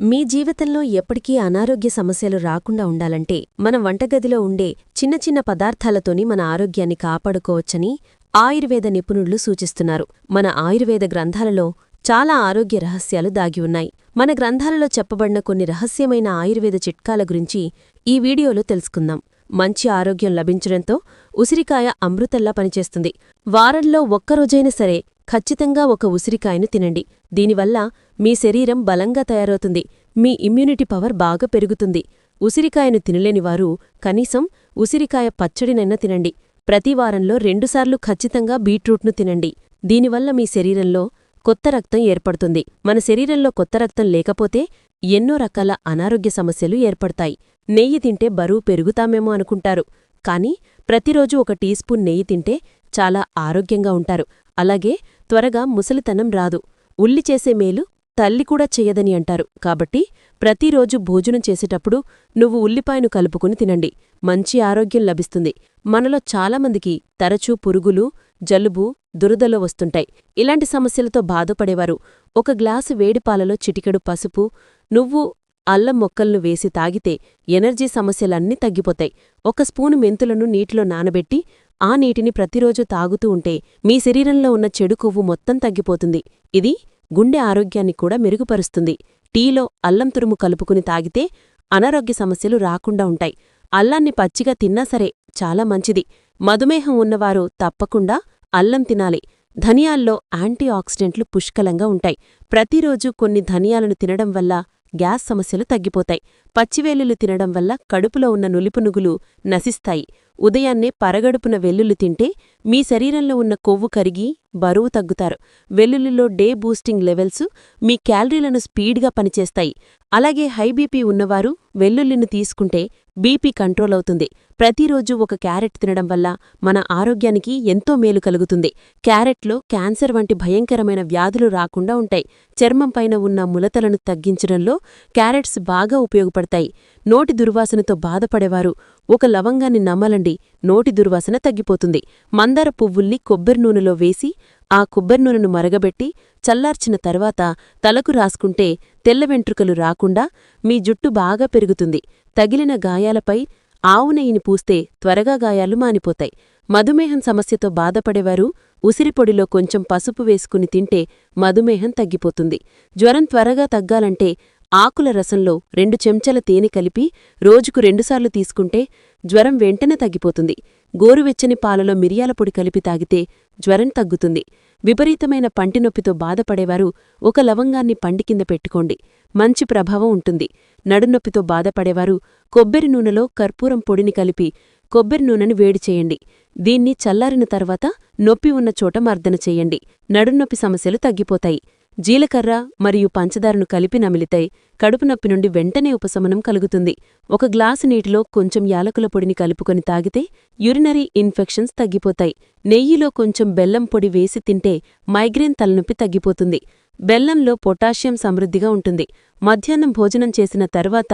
మీ జీవితంలో ఎప్పటికీ అనారోగ్య సమస్యలు రాకుండా ఉండాలంటే మన వంటగదిలో ఉండే చిన్న చిన్న పదార్థాలతోని మన ఆరోగ్యాన్ని కాపాడుకోవచ్చని ఆయుర్వేద నిపుణులు సూచిస్తున్నారు. మన ఆయుర్వేద గ్రంథాలలో చాలా ఆరోగ్య రహస్యాలు దాగి ఉన్నాయి. మన గ్రంథాలలో చెప్పబడిన కొన్ని రహస్యమైన ఆయుర్వేద చిట్కాల గురించి ఈ వీడియోలో తెలుసుకుందాం. మంచి ఆరోగ్యం లభించడంతో ఉసిరికాయ అమృతల్లా పనిచేస్తుంది. వారంలో ఒక్కరోజైనా సరే ఖచ్చితంగా ఒక ఉసిరికాయను తినండి. దీనివల్ల మీ శరీరం బలంగా తయారవుతుంది. మీ ఇమ్యూనిటీ పవర్ బాగా పెరుగుతుంది. ఉసిరికాయను తినలేనివారు కనీసం ఉసిరికాయ పచ్చడినైనా తినండి. ప్రతి వారంలో రెండుసార్లు ఖచ్చితంగా బీట్రూట్ను తినండి. దీనివల్ల మీ శరీరంలో కొత్త రక్తం ఏర్పడుతుంది. మన శరీరంలో కొత్త రక్తం లేకపోతే ఎన్నో రకాల అనారోగ్య సమస్యలు ఏర్పడతాయి. నెయ్యి తింటే బరువు పెరుగుతామేమో అనుకుంటారు. కానీ ప్రతిరోజు ఒక టీ స్పూన్ నెయ్యి తింటే చాలా ఆరోగ్యంగా ఉంటారు. అలాగే త్వరగా ముసలితనం రాదు. ఉల్లి చేసే మేలు తల్లి కూడా చెయ్యదని అంటారు. కాబట్టి ప్రతిరోజు భోజనం చేసేటప్పుడు నువ్వు ఉల్లిపాయను కలుపుకుని తినండి. మంచి ఆరోగ్యం లభిస్తుంది. మనలో చాలామందికి తరచూ పురుగులు జలుబు దురదలో వస్తుంటాయి. ఇలాంటి సమస్యలతో బాధపడేవారు. ఒక గ్లాసు వేడిపాలలో చిటికెడు పసుపు నువ్వు అల్లం మొక్కలను వేసి తాగితే ఎనర్జీ సమస్యలన్నీ తగ్గిపోతాయి. ఒక స్పూను మెంతులను నీటిలో నానబెట్టి ఆ నీటిని ప్రతిరోజు తాగుతూ ఉంటే మీ శరీరంలో ఉన్న చెడు కొవ్వు మొత్తం తగ్గిపోతుంది. ఇది గుండె ఆరోగ్యాన్ని కూడా మెరుగుపరుస్తుంది. టీలో అల్లం తురుము కలుపుకుని తాగితే అనారోగ్య సమస్యలు రాకుండా ఉంటాయి. అల్లాన్ని పచ్చిగా తిన్నా సరే చాలా మంచిది. మధుమేహం ఉన్నవారు తప్పకుండా అల్లం తినాలి. ధనియాల్లో యాంటీ ఆక్సిడెంట్లు పుష్కలంగా ఉంటాయి. ప్రతిరోజు కొన్ని ధనియాలను తినడం వల్ల గ్యాస్ సమస్యలు తగ్గిపోతాయి. పచ్చివేలులు తినడం వల్ల కడుపులో ఉన్న నులిపునుగులు నశిస్తాయి. ఉదయాన్నే పరగడుపున వెల్లుల్లి తింటే మీ శరీరంలో ఉన్న కొవ్వు కరిగి బరువు తగ్గుతారు. వెల్లుల్లిలో డే బూస్టింగ్ లెవెల్స్ మీ క్యాలరీలను స్పీడ్గా పనిచేస్తాయి. అలాగే హై బీపీ ఉన్నవారు వెల్లుల్లిని తీసుకుంటే బీపీ కంట్రోల్ అవుతుంది. ప్రతిరోజు ఒక క్యారెట్ తినడం వల్ల మన ఆరోగ్యానికి ఎంతో మేలు కలుగుతుంది. క్యారెట్లో క్యాన్సర్ వంటి భయంకరమైన వ్యాధులు రాకుండా ఉంటాయి. చర్మంపైన ఉన్న ములతలను తగ్గించడంలో క్యారెట్స్ బాగా ఉపయోగపడతాయి. నోటి దుర్వాసనతో బాధపడేవారు. ఒక లవంగాన్ని నమ్మలండి నోటి దుర్వాసన తగ్గిపోతుంది. మందార పువ్వుల్ని కొబ్బరి నూనెలో వేసి ఆ కొబ్బరి నూనెను మరగబెట్టి చల్లార్చిన తర్వాత తలకు రాసుకుంటే తెల్ల వెంట్రుకలు రాకుండా మీ జుట్టు బాగా పెరుగుతుంది. తగిలిన గాయాలపై ఆవు నెయ్యిని పూస్తే త్వరగా గాయాలు మానిపోతాయి. మధుమేహం సమస్యతో బాధపడేవారు ఉసిరిపొడిలో కొంచెం పసుపు వేసుకుని తింటే మధుమేహం తగ్గిపోతుంది. జ్వరం త్వరగా తగ్గాలంటే ఆకుల రసంలో రెండు చెంచల తేనె కలిపి రోజుకు రెండుసార్లు తీసుకుంటే జ్వరం వెంటనే తగ్గిపోతుంది. గోరువెచ్చని పాలలో మిరియాల పొడి కలిపి తాగితే జ్వరం తగ్గుతుంది. విపరీతమైన పంటినొప్పితో బాధపడేవారు ఒక లవంగాన్ని పండి కింద పెట్టుకోండి. మంచి ప్రభావం ఉంటుంది. నడునొప్పితో బాధపడేవారు కొబ్బరి నూనెలో కర్పూరం పొడిని కలిపి కొబ్బరి నూనెని వేడి చేయండి. దీన్ని చల్లారిన తర్వాత నొప్పి ఉన్న చోట మర్దన చెయ్యండి నడునొప్పి సమస్యలు తగ్గిపోతాయి. జీలకర్ర మరియు పంచదారను కలిపి నమిలితే కడుపు నొప్పి నుండి వెంటనే ఉపశమనం కలుగుతుంది. ఒక గ్లాసు నీటిలో కొంచెం యాలకుల పొడిని కలుపుకొని తాగితే యురినరీ ఇన్ఫెక్షన్స్ తగ్గిపోతాయి. నెయ్యిలో కొంచెం బెల్లం పొడి వేసి తింటే మైగ్రేన్ తలనొప్పి తగ్గిపోతుంది. బెల్లంలో పొటాషియం సమృద్ధిగా ఉంటుంది. మధ్యాహ్నం భోజనం చేసిన తర్వాత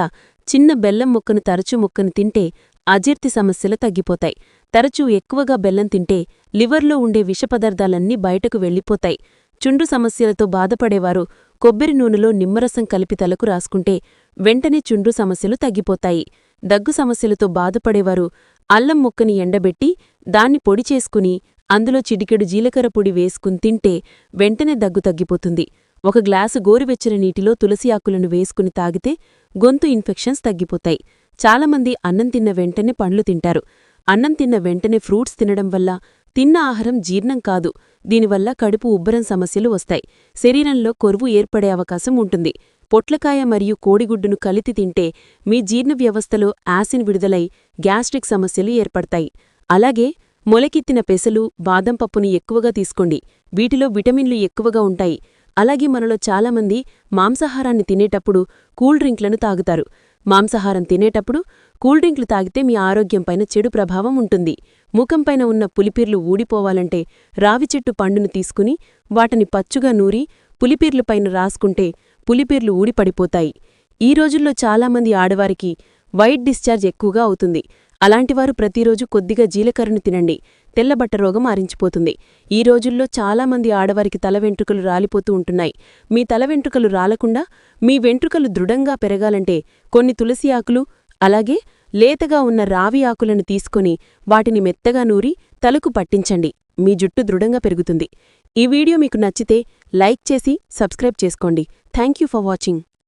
చిన్న బెల్లం ముక్కను తరచూ ముక్కను తింటే అజీర్తి సమస్యలు తగ్గిపోతాయి. తరచూ ఎక్కువగా బెల్లం తింటే లివర్లో ఉండే విషపదార్థాలన్నీ బయటకు వెళ్ళిపోతాయి. చుండ్రు సమస్యలతో బాధపడేవారు. కొబ్బరి నూనెలో నిమ్మరసం కలిపి తలకు రాసుకుంటే వెంటనే చుండ్రు సమస్యలు తగ్గిపోతాయి. దగ్గు సమస్యలతో బాధపడేవారు. అల్లం ముక్కని ఎండబెట్టి దాన్ని పొడి చేసుకుని అందులో చిటికెడు జీలకర్ర పొడి వేసుకుని తింటే వెంటనే దగ్గు తగ్గిపోతుంది. ఒక గ్లాసు గోరువెచ్చని నీటిలో తులసి ఆకులను వేసుకుని తాగితే గొంతు ఇన్ఫెక్షన్స్ తగ్గిపోతాయి. చాలామంది అన్నం తిన్న వెంటనే పండ్లు తింటారు. అన్నం తిన్న వెంటనే ఫ్రూట్స్ తినడం వల్ల తిన్న ఆహారం జీర్ణం కాదు. దీనివల్ల కడుపు ఉబ్బరం సమస్యలు వస్తాయి. శరీరంలో కొరువు ఏర్పడే అవకాశం ఉంటుంది. పొట్లకాయ మరియు కోడిగుడ్డును కలితి తింటే మీ జీర్ణ వ్యవస్థలో యాసిన్ విడుదలై గ్యాస్ట్రిక్ సమస్యలు ఏర్పడతాయి. అలాగే మొలకెత్తిన పెసలు బాదం పప్పుని ఎక్కువగా తీసుకోండి. వీటిలో విటమిన్లు ఎక్కువగా ఉంటాయి. అలాగే మనలో చాలామంది మాంసాహారాన్ని తినేటప్పుడు కూల్ డ్రింక్లను తాగుతారు. మాంసాహారం తినేటప్పుడు కూల్ డ్రింక్లు తాగితే మీ ఆరోగ్యంపైన చెడు ప్రభావం ఉంటుంది. ముఖంపైన ఉన్న పులిపీర్లు ఊడిపోవాలంటే రావి చెట్టు పండును తీసుకుని వాటిని పచ్చుగా నూరి పులిపీర్లుపైన రాసుకుంటే పులిపీర్లు ఊడిపడిపోతాయి. ఈ రోజుల్లో చాలామంది ఆడవారికి వైట్ డిశ్చార్జ్ ఎక్కువగా అవుతుంది. అలాంటివారు ప్రతిరోజు కొద్దిగా జీలకర్రను తినండి. తెల్లబట్ట రోగం ఆరించిపోతుంది. ఈ రోజుల్లో చాలామంది ఆడవారికి తల వెంట్రుకలు రాలిపోతూ ఉంటున్నాయి. మీ తల వెంట్రుకలు రాలకుండా మీ వెంట్రుకలు దృఢంగా పెరగాలంటే కొన్ని తులసి ఆకులు అలాగే లేతగా ఉన్న రావి ఆకులను తీసుకొని వాటిని మెత్తగా నూరి తలకు పట్టించండి. మీ జుట్టు దృఢంగా పెరుగుతుంది. ఈ వీడియో మీకు నచ్చితే లైక్ చేసి సబ్స్క్రైబ్ చేసుకోండి. Thank you for watching.